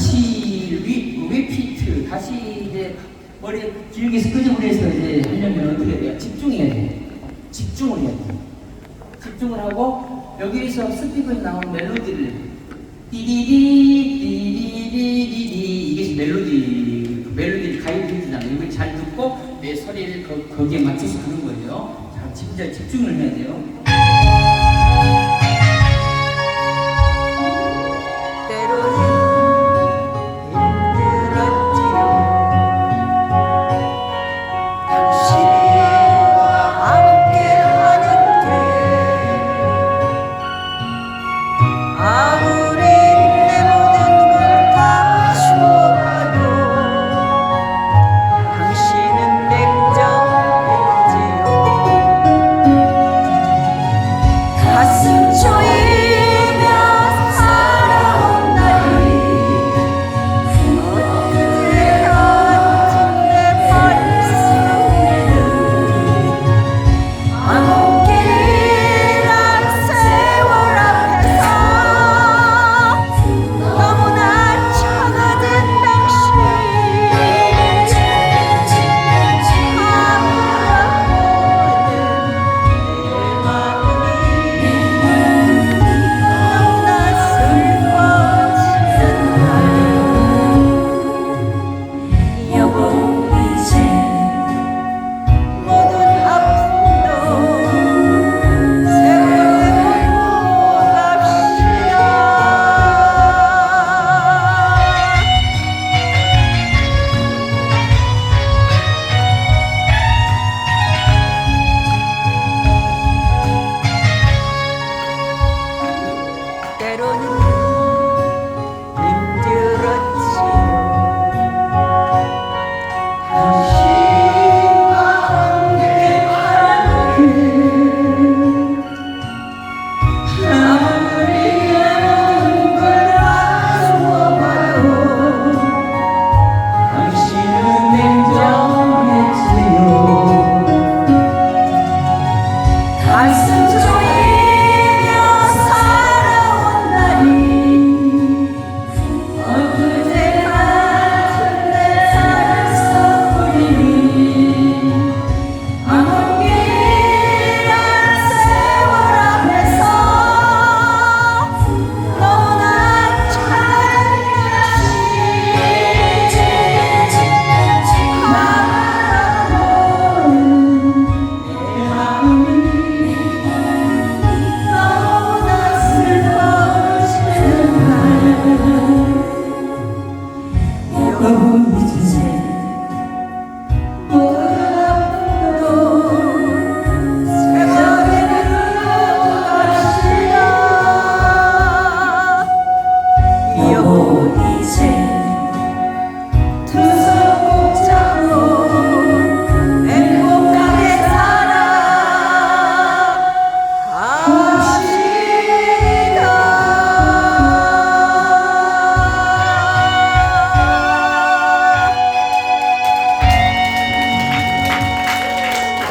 다시 리, 리피트 다시 이제 머리 길게 끄집어내서 이제 하려면 어떻게 해야 돼요? 집중해야 돼. 집중을 해야 돼. 집중을 하고 여기에서 스피커에 나온 멜로디를 디디디 디디디디디 이게 멜로디 그 멜로디를 가이드해주잖아요. 이걸 잘 듣고 내 소리를 거, 거기에 맞춰서 하는 거예요. 자, 진짜 집중을 해야 돼요.